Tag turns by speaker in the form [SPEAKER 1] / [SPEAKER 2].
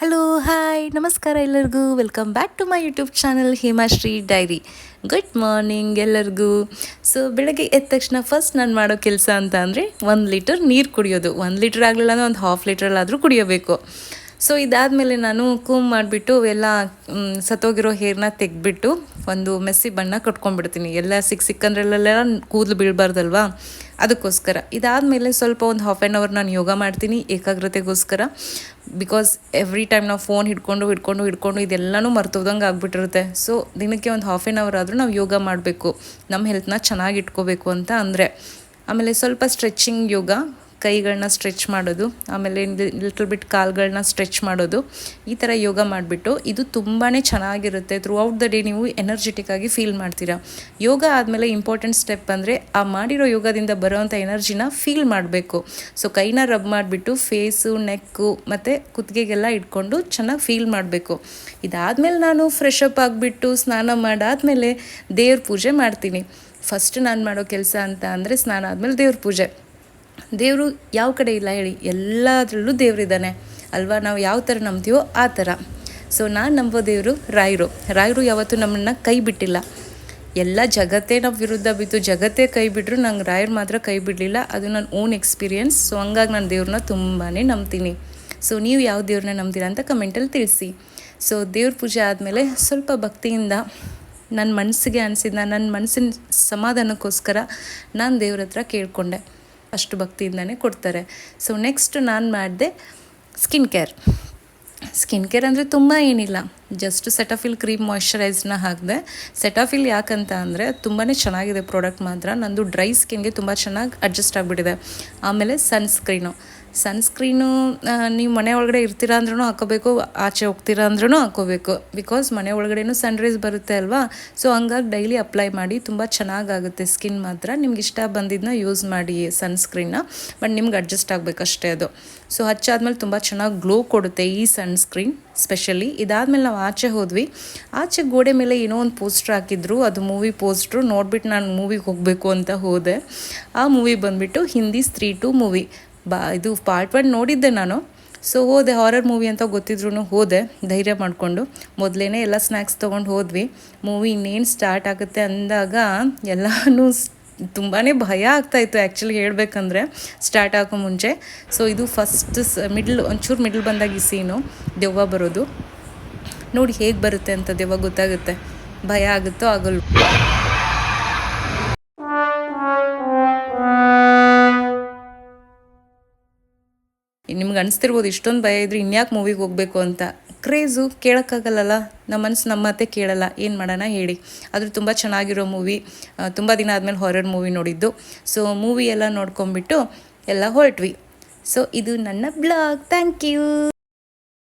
[SPEAKER 1] Hello hi ನಮಸ್ಕಾರ ಎಲ್ಲರಿಗೂ. Welcome back to my YouTube channel Hemashree diary good morning ಎಲ್ಲರಿಗೂ. So ಬೆಳಗ್ಗೆ ಎದ್ದ ತಕ್ಷಣ ಫಸ್ಟ್ ನಾನು ಮಾಡೋ ಕೆಲಸ ಅಂತ ಅಂದರೆ ಒಂದು ಲೀಟರ್ ನೀರು ಕುಡಿಯೋದು. ಒಂದು ಲೀಟರ್ ಆಗಲಿಲ್ಲ ಅಂದರೆ ಒಂದು ಹಾಫ್ ಲೀಟ್ರಲ್ಲಾದರೂ ಕುಡಿಯೋಬೇಕು. ಸೊ ಇದಾದಮೇಲೆ ನಾನು ಕೂಮ್ ಮಾಡಿಬಿಟ್ಟು ಎಲ್ಲ ಸತ್ತೋಗಿರೋ ಹೇರ್ನ ತೆಗೆದ್ಬಿಟ್ಟು ಒಂದು ಮೆಸ್ಸಿ ಬಣ್ಣ ಕಟ್ಕೊಂಡ್ಬಿಡ್ತೀನಿ. ಎಲ್ಲ ಸಿಕ್ಕ ಸಿಕ್ಕಂದ್ರಲ್ಲೆಲ್ಲ ಕೂದಲು ಬೀಳಬಾರ್ದಲ್ವಾ? ಅದಕ್ಕೋಸ್ಕರ. ಇದಾದಮೇಲೆ ಸ್ವಲ್ಪ ಒಂದು ಹಾಫ್ ಆ್ಯನ್ ಅವರ್ ನಾನು ಯೋಗ ಮಾಡ್ತೀನಿ ಏಕಾಗ್ರತೆಗೋಸ್ಕರ. ಬಿಕಾಸ್ ಎವ್ರಿ ಟೈಮ್ ನಾವು ಫೋನ್ ಹಿಡ್ಕೊಂಡು ಹಿಡ್ಕೊಂಡು ಹಿಡ್ಕೊಂಡು ಇದೆಲ್ಲನೂ ಮರ್ತೋದಂಗೆ ಆಗ್ಬಿಟ್ಟಿರುತ್ತೆ. ಸೊ ದಿನಕ್ಕೆ ಒಂದು ಹಾಫ್ ಆ್ಯನ್ ಅವರ್ ಆದರೂ ನಾವು ಯೋಗ ಮಾಡಬೇಕು. ನಮ್ಮ ಹೆಲ್ತ್ನ ಚೆನ್ನಾಗಿ ಇಟ್ಕೋಬೇಕು ಅಂತ ಅಂದರೆ. ಆಮೇಲೆ ಸ್ವಲ್ಪ ಸ್ಟ್ರೆಚಿಂಗ್ ಯೋಗ. ಕೈಗಳನ್ನ ಸ್ಟ್ರೆಚ್ ಮಾಡೋದು, ಆಮೇಲೆ ಲಿಟಲ್ ಬಿಟ್ ಕಾಲುಗಳನ್ನ ಸ್ಟ್ರೆಚ್ ಮಾಡೋದು, ಈ ಥರ ಯೋಗ ಮಾಡಿಬಿಟ್ಟು ಇದು ತುಂಬಾ ಚೆನ್ನಾಗಿರುತ್ತೆ. ಥ್ರೂ ಔಟ್ ದ ಡೇ ನೀವು ಎನರ್ಜೆಟಿಕ್ ಆಗಿ ಫೀಲ್ ಮಾಡ್ತೀರಾ. ಯೋಗ ಆದಮೇಲೆ ಇಂಪಾರ್ಟೆಂಟ್ ಸ್ಟೆಪ್ ಅಂದರೆ ಆ ಮಾಡಿರೋ ಯೋಗದಿಂದ ಬರೋವಂಥ ಎನರ್ಜಿನ ಫೀಲ್ ಮಾಡಬೇಕು. ಸೊ ಕೈನ ರಬ್ ಮಾಡಿಬಿಟ್ಟು ಫೇಸು ನೆಕ್ಕು ಮತ್ತು ಕುತ್ತಿಗೆಗೆಲ್ಲ ಇಟ್ಕೊಂಡು ಚೆನ್ನಾಗಿ ಫೀಲ್ ಮಾಡಬೇಕು. ಇದಾದಮೇಲೆ ನಾನು ಫ್ರೆಶ್ ಅಪ್ ಆಗಿಬಿಟ್ಟು ಸ್ನಾನ ಮಾಡಾದಮೇಲೆ ದೇವ್ರ ಪೂಜೆ ಮಾಡ್ತೀನಿ. ಫಸ್ಟ್ ನಾನು ಮಾಡೋ ಕೆಲಸ ಅಂತ ಅಂದರೆ ಸ್ನಾನ ಆದಮೇಲೆ ದೇವ್ರ ಪೂಜೆ. ದೇವರು ಯಾವ ಕಡೆ ಇಲ್ಲ ಹೇಳಿ ಎಲ್ಲದರಲ್ಲೂ ದೇವರಿದ್ದಾನೆ ಅಲ್ವಾ? ನಾವು ಯಾವ ಥರ ನಂಬ್ತೀವೋ ಆ ಥರ. ಸೊ ನಾನು ನಂಬೋ ದೇವರು ರಾಯರು. ರಾಯರು ಯಾವತ್ತೂ ನಮ್ಮನ್ನು ಕೈ ಬಿಟ್ಟಿಲ್ಲ. ಎಲ್ಲ ಜಗತ್ತೇ ನಾವು ವಿರುದ್ಧ ಬಿದ್ದು ಜಗತ್ತೇ ಕೈ ಬಿಟ್ಟರು ನಂಗೆ ರಾಯರು ಮಾತ್ರ ಕೈ ಬಿಡಲಿಲ್ಲ. ಅದು ನನ್ನ ಓನ್ ಎಕ್ಸ್ಪೀರಿಯನ್ಸ್ ಸೊ ಹಂಗಾಗಿ ನಾನು ದೇವ್ರನ್ನ ತುಂಬಾ ನಂಬ್ತೀನಿ. ಸೊ ನೀವು ಯಾವ ದೇವ್ರನ್ನ ನಂಬ್ತೀರಾ ಅಂತ ಕಮೆಂಟಲ್ಲಿ ತಿಳಿಸಿ. ಸೊ ದೇವ್ರ ಪೂಜೆ ಆದಮೇಲೆ ಸ್ವಲ್ಪ ಭಕ್ತಿಯಿಂದ ನನ್ನ ಮನಸ್ಸಿಗೆ ಅನಿಸಿದ ನನ್ನ ಮನಸ್ಸಿನ ಸಮಾಧಾನಕ್ಕೋಸ್ಕರ ನಾನು ದೇವ್ರ ಹತ್ರ ಕೇಳಿಕೊಂಡೆ. ಅಷ್ಟು ಭಕ್ತಿಯಿಂದನೇ ಕೊಡ್ತಾರೆ. ಸೊ ನೆಕ್ಸ್ಟ್ ನಾನು ಮಾಡಿದೆ ಸ್ಕಿನ್ ಕೇರ್ ಸ್ಕಿನ್ ಕೇರ್ ಅಂದರೆ ತುಂಬ ಏನಿಲ್ಲ. ಜಸ್ಟ್ ಸೆಟಾಫಿಲ್ ಕ್ರೀಮ್ ಮಾಯ್ಶ್ಚರೈಸ್ನ ಹಾಕಿದೆ. ಸೆಟಾಫಿಲ್ ಯಾಕಂತ ಅಂದರೆ ತುಂಬಾ ಚೆನ್ನಾಗಿದೆ ಪ್ರಾಡಕ್ಟ್ ಮಾತ್ರ. ನಂದು ಡ್ರೈ ಸ್ಕಿನ್ಗೆ ತುಂಬ ಚೆನ್ನಾಗಿ ಅಡ್ಜಸ್ಟ್ ಆಗಿಬಿಟ್ಟಿದೆ. ಆಮೇಲೆ ಸನ್ಸ್ಕ್ರೀನು ಸನ್ಸ್ಕ್ರೀನು ನೀವು ಮನೆ ಒಳಗಡೆ ಇರ್ತೀರ ಅಂದ್ರೂ ಹಾಕೋಬೇಕು, ಆಚೆ ಹೋಗ್ತೀರ ಅಂದ್ರೂ ಹಾಕೋಬೇಕು. ಬಿಕಾಸ್ ಮನೆ ಒಳಗಡೆನೂ ಸನ್ರೈಸ್ ಬರುತ್ತೆ ಅಲ್ವಾ? ಸೊ ಹಂಗಾಗಿ ಡೈಲಿ ಅಪ್ಲೈ ಮಾಡಿ ತುಂಬ ಚೆನ್ನಾಗಾಗುತ್ತೆ ಸ್ಕಿನ್ ಮಾತ್ರ. ನಿಮ್ಗೆ ಇಷ್ಟ ಬಂದಿದ್ದನ್ನ ಯೂಸ್ ಮಾಡಿ ಸನ್ಸ್ಕ್ರೀನ್ನ ಬಟ್ ನಿಮ್ಗೆ ಅಡ್ಜಸ್ಟ್ ಆಗಬೇಕಷ್ಟೇ ಅದು. ಸೊ ಹಚ್ಚಾದ್ಮೇಲೆ ತುಂಬ ಚೆನ್ನಾಗಿ ಗ್ಲೋ ಕೊಡುತ್ತೆ ಈ ಸನ್ಸ್ಕ್ರೀನ್ ಸ್ಪೆಷಲಿ ಇದಾದ್ಮೇಲೆ ನಾವು ಆಚೆ ಹೋದ್ವಿ. ಆಚೆ ಗೋಡೆ ಮೇಲೆ ಏನೋ ಒಂದು ಪೋಸ್ಟರ್ ಹಾಕಿದ್ರು. ಅದು ಮೂವಿ ಪೋಸ್ಟ್ರು ನೋಡ್ಬಿಟ್ಟು ನಾನು ಮೂವಿಗೆ ಹೋಗಬೇಕು ಅಂತ ಹೋದೆ. ಆ ಮೂವಿ ಬಂದುಬಿಟ್ಟು ಹಿಂದಿ ಸ್ತ್ರೀ ಟು ಮೂವಿ ಬಾ, ಇದು ಪಾರ್ಟ್ ಒನ್ ನೋಡಿದ್ದೆ ನಾನು. ಸೊ ಹೋದೆ ಹಾರರ್ ಮೂವಿ ಅಂತ ಗೊತ್ತಿದ್ರು ಹೋದೆ, ಧೈರ್ಯ ಮಾಡಿಕೊಂಡು. ಮೊದಲೇ ಎಲ್ಲ ಸ್ನ್ಯಾಕ್ಸ್ ತೊಗೊಂಡು ಹೋದ್ವಿ. ಮೂವಿ ಇನ್ನೇನು ಸ್ಟಾರ್ಟ್ ಆಗುತ್ತೆ ಅಂದಾಗ ಎಲ್ಲನೂ ತುಂಬಾ ಭಯ ಆಗ್ತಾಯಿತ್ತು ಆ್ಯಕ್ಚುಲಿ ಹೇಳಬೇಕಂದ್ರೆ ಸ್ಟಾರ್ಟ್ ಆಗೋ ಮುಂಚೆ. ಸೊ ಇದು ಫಸ್ಟ್ ಮಿಡ್ಲ್ ಒಂಚೂರು ಮಿಡ್ಲ್ ಬಂದಾಗ ಈ ಸೀನು ದೆವ್ವ ಬರೋದು. ನೋಡಿ ಹೇಗೆ ಬರುತ್ತೆ ಅಂತ ದೆವ್ವ ಗೊತ್ತಾಗುತ್ತೆ. ಭಯ ಆಗುತ್ತೋ ಆಗಲ್ವೋ. ನಿಮ್ಗೆ ಅನಿಸ್ತಿರ್ಬೋದು, ಇಷ್ಟೊಂದು ಭಯ ಇದ್ರೆ ಇನ್ಯಾಕೆ ಮೂವಿಗೆ ಹೋಗಬೇಕು ಅಂತ. ಕ್ರೇಜು ಕೇಳೋಕ್ಕಾಗಲ್ಲಲ್ಲ ನಮ್ಮ ಮನಸ್ಸು ನಮ್ಮ ಮಾತೆ ಕೇಳಲ್ಲ, ಏನು ಮಾಡೋಣ ಹೇಳಿ. ಆದರೂ ತುಂಬ ಚೆನ್ನಾಗಿರೋ ಮೂವಿ ತುಂಬ ದಿನ ಆದಮೇಲೆ ಹಾರರ್ ಮೂವಿ ನೋಡಿದ್ದು. ಸೊ ಮೂವಿ ಎಲ್ಲ ನೋಡ್ಕೊಂಬಿಟ್ಟು ಎಲ್ಲ ಹೊರಟ್ವಿ. ಸೊ ಇದು ನನ್ನ ಬ್ಲಾಗ್ ಥ್ಯಾಂಕ್ ಯು